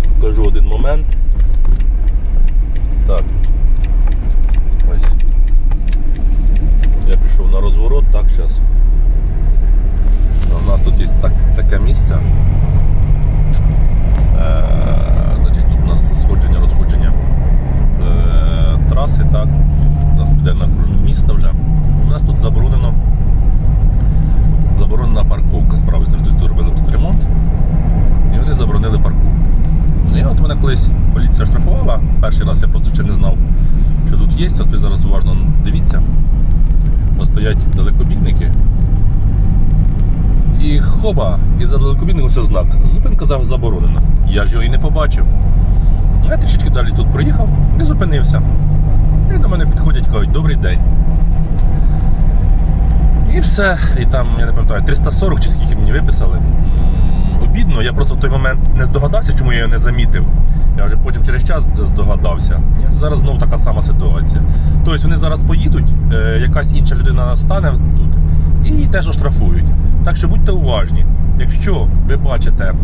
Зараз покажу один момент. Так. Ось. Я пішов на розворот, так, зараз. У нас тут є так, таке місце. Е, значить, тут у нас сходження, розходження е, траси, так. У нас піде на окружну міста вже. У нас тут заборонено заборонена парковка з правої сторони. Тобто робили тут ремонт. І вони заборонили парковку. І от мене колись поліція штрафувала. Перший раз я просто ще не знав, що тут є. От ви зараз уважно дивіться. Стоять далекобійники. І хоба, і за далекобійником все знак. Зупинка за- заборонена. Я ж його і не побачив. Я трішечки далі тут проїхав і зупинився. І до мене підходять кажуть, добрий день. І все. І там, я не пам'ятаю, 340 чи скільки мені виписали. Обідно, я просто в той момент не здогадався, чому я його не замітив. Я вже потім через час здогадався. Зараз знову така сама ситуація. Тобто вони зараз поїдуть, е, якась інша людина стане тут і теж оштрафують. Так що будьте уважні. Якщо ви бачите,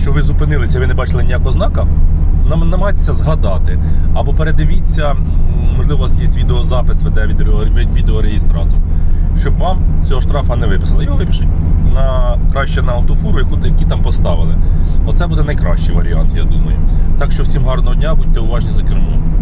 що ви зупинилися, ви не бачили ніякого знака, нам- намагайтеся згадати. Або передивіться, можливо, у вас є відеозапис, веде відео, відеореєстратор, щоб вам цього штрафа не виписали. Його випишуть краще на автофуру, яку, які там поставили. Оце буде найкращий варіант, я думаю. Так що всім гарного дня, будьте уважні за кермом.